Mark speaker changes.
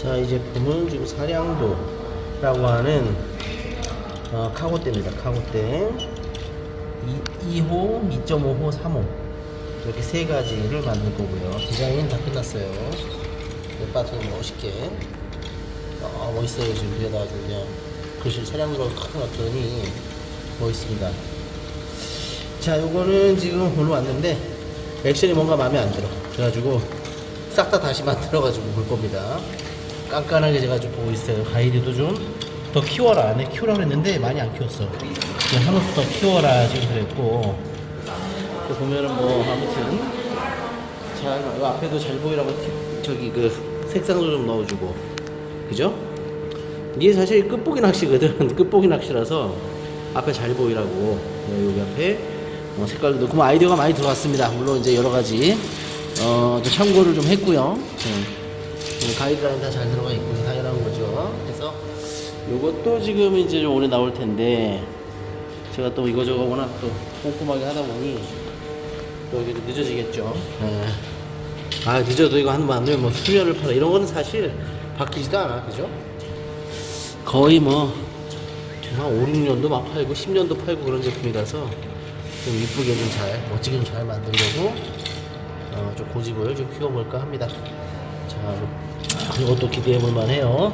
Speaker 1: 자, 이 제품은 지금 사량도라고 하는 어, 카고대입니다. 카고대. 2, 호 2.5호, 3호. 이렇게 세 가지를 만들 거고요. 디자인 다 끝났어요. 바트 멋있게. 아, 멋있어요. 지금 위에다가 그냥 글씨 사량도로 탁 놨더니 멋있습니다. 자, 요거는 지금 오늘 왔는데 액션이 뭔가 마음에 안 들어. 그래가지고 싹 다 다시 만들어가지고 볼 겁니다. 깐깐하게 제가 좀 보고 있어요. 가이드도 좀 더 키워라. 내 키우라 그랬는데 많이 안 키웠어. 그냥 한없 더 키워라 지금 그랬고. 또 보면은 뭐 아무튼 자, 이 앞에도 잘 보이라고 티- 저기 그 색상도 좀 넣어주고, 그죠? 이게 사실 끝보기 낚시거든. 끝보기 낚시라서 앞에 잘 보이라고 네, 여기 앞에 어, 색깔도 넣고 뭐 아이디어가 많이 들어왔습니다. 물론 이제 여러 가지 어, 또 참고를 좀 했고요. 네. 네, 가이드라인 다 잘 들어가 있고 당연한 거죠. 그래서 요것도 지금 이제 좀 오래 나올 텐데 제가 또 이거저거 워낙 또 꼼꼼하게 하다 보니 또 이게 좀 늦어지겠죠. 네. 아 늦어도 이거 한번 안 되면 뭐 수면을 팔아 이런 거는 사실 바뀌지도 않아 그죠? 거의 뭐 한 5, 6년도 막 팔고 10년도 팔고 그런 제품이라서 좀 이쁘게 좀 잘 멋지게 좀 잘 만들려고 어, 좀 고집을 좀 피워볼까 합니다. 자 이것도 기대해 볼만 해요.